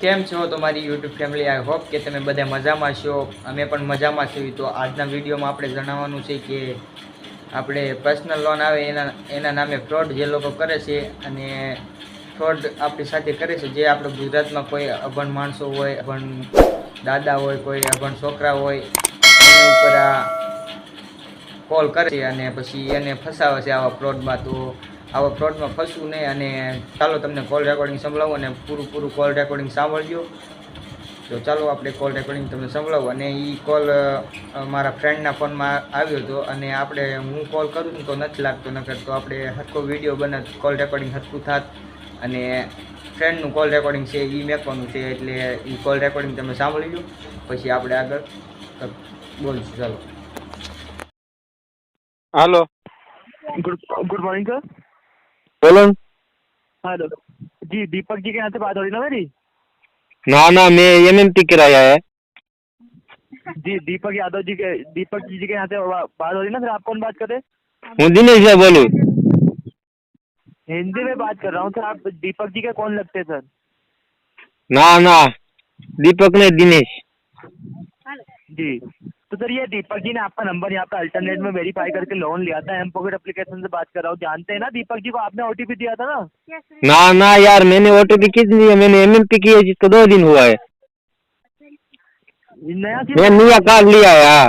કેમ છો તમારી યુટ્યુબ ફેમિલી? આઈ હોપ કે તમે બધા મજામાં છો. અમે પણ મજામાં છીએ. તો આજના વિડીયોમાં આપણે જણાવવાનું છે કે આપણે પર્સનલ લોન આવે એના એના નામે ફ્રોડ જે લોકો કરે છે અને ફ્રોડ આપણી સાથે કરે છે. જે આપણે ગુજરાતમાં કોઈ અભણ માણસો હોય, અભણ દાદા હોય, કોઈ અભણ છોકરા હોય, એની ઉપર આ કોલ કરે છે અને પછી એને ફસાવે છે આવા ફ્રોડમાં તો આવા ફ્રોડમાં ફસવું નહીં અને ચાલો તમને કોલ રેકોર્ડિંગ સંભળાવું અને પૂરું પૂરું કોલ રેકોર્ડિંગ સાંભળજો. તો ચાલો આપણે કોલ રેકોર્ડિંગ તમને સંભળાવું અને એ કોલ મારા ફ્રેન્ડના ફોનમાં આવ્યો હતો અને આપણે હું કોલ કરું તો નથી લાગતો નકર તો આપણે હરખો વીડિયો બને કોલ રેકોર્ડિંગ હરખું થાત અને ફ્રેન્ડનું કોલ રેકોર્ડિંગ છે એ મેકવાનું છે એટલે એ કોલ રેકોર્ડિંગ તમે સાંભળી લો પછી આપણે આગળ બોલશું ચાલો. હાલો. Good good morning sir. बोलो। हेलो। जी दीपक जी के यहाँ से बात हो रही ना मेरी? ना ना मैं एम एम पी किराया है। जी दीपक यादव जी के दीपक जी के यहाँ से बा- बात हो रही ना सर आप कौन बात कर रहे हैं? हूँ दिनेश भाई बोलू। हिंदी में बात कर रहा हूँ सर आप दीपक जी के कौन लगते हैं सर? ना ना दीपक ने दिनेश। जी। तो सर ये दीपक जी ने आपका नंबर यहाँ पे अल्टरनेट में वेरीफाई करके लोन लिया था एम पॉकेट एप्लीकेशन से बात कर रहा हूँ। जानते हैं ना दीपक जी को? आपने ओटीपी दिया था ना? ना ना यार मैंने ओ टी पी किस लिए मैंने एम एम पी की है जिसको दो दिन हुआ है। नया मैं नया कार्ड लिया है हाँ।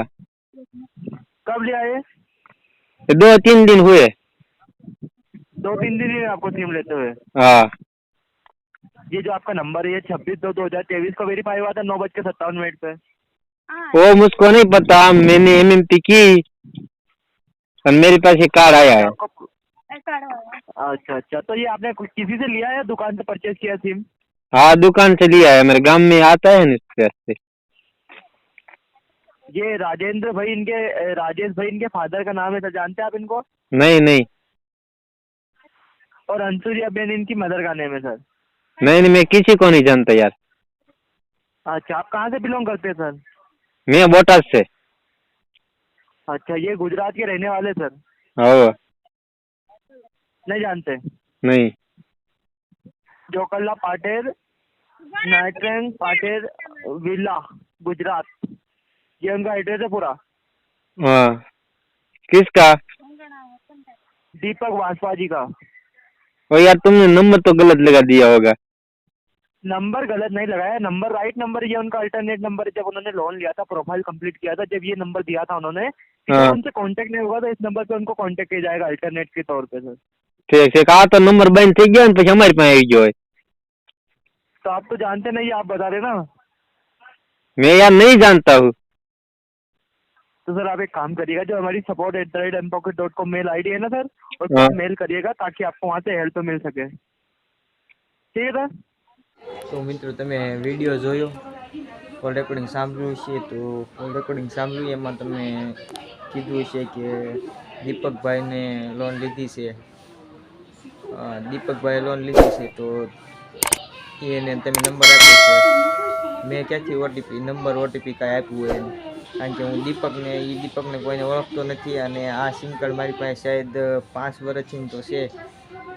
कब लिया ये? ये दो तीन दिन हुए। दो तीन दिन हुए आपको सिम लेते हुए। हाँ। ये जो आपका नंबर है ये छब्बीस दो दो हज़ार तेईस को वेरीफाई हुआ था नौ बज के सत्तावन मिनट पे। वो मुझको नहीं पता मैंने एम एम पी की और मेरे पास ये कार्ड आया है। अच्छा अच्छा। तो ये आपने कुछ- किसी से लिया है दुकान से परचेज किया सिम हाँ दुकान से लिया है। मेरे गाँव में आता है ना इसके से ये राजेंद्र भाई इनके राजेश भाई इनके फादर का नाम है सर जानते हैं आप इनको? नहीं नहीं। और अंशुरिया बेन इनकी मदर का नेम है सर नहीं नहीं मैं किसी को नहीं जानता यार। अच्छा आप कहाँ से बिलोंग करते हैं सर मैं बोटाद से। अच्छा ये गुजरात के रहने वाले सर? हो। नहीं जानते? नहीं। जोकल्ला पाटेर नाइट्रेन पाटेर विला गुजरात। ये उनका एड्रेस है पूरा। हाँ। किसका? दीपक वासवा जी का। ओ यार तुमने नंबर तो गलत लगा दिया होगा। नंबर गलत नहीं लगाया नंबर राइट नंबर ये उनका अल्टरनेट नंबर है जब उन्होंने लोन लिया था प्रोफाइल कंप्लीट किया था जब ये नंबर दिया था उन्होंने कि हाँ। जब उनसे कांटेक्ट नहीं होगा तो इस नंबर पे उनको कांटेक्ट किया जाएगा अल्टरनेट के तौर पे सर ઠીક છે આ તો નંબર બંધ થઈ ગયો ને પછી અમારી પાસે આવી ગયો હોય तो आप तो जानते नहीं आप बता रहे ना मैं यार नहीं जानता हूँ तो सर आप एक काम करिएगा जो हमारी support at the rate M pocket dot com mail I D है ना सर उस हाँ। पर मेल करिएगा ताकि आपको वहाँ से हेल्प मिल सके ठीक है सर તો મિત્રો, તમે વીડિયો જોયો? કોલ રેકોર્ડિંગ સાંભળ્યું છે તો કોલ રેકોર્ડિંગ સાંભળ્યું. એમાં તમે કીધું છે કે દીપકભાઈને લોન લીધી છે. દીપકભાઈએ લોન લીધી છે તો એને તમે નંબર આપ્યો છે. મેં ક્યાંથી ઓટીપી નંબર ઓટીપી કાંઈ આપ્યું હોય એને કારણ કે હું દીપકને એ દીપકને કોઈને ઓળખતો નથી અને આ સિમ કાર્ડ મારી પાસે શાયદ પાંચ વર્ષથી તો છે.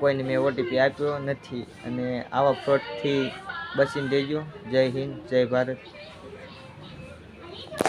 કોઈને મેં ઓટીપી આપ્યો નથી. અને આવા ફ્રોડથી બચીને રહેજો. જય હિન્દ જય ભારત.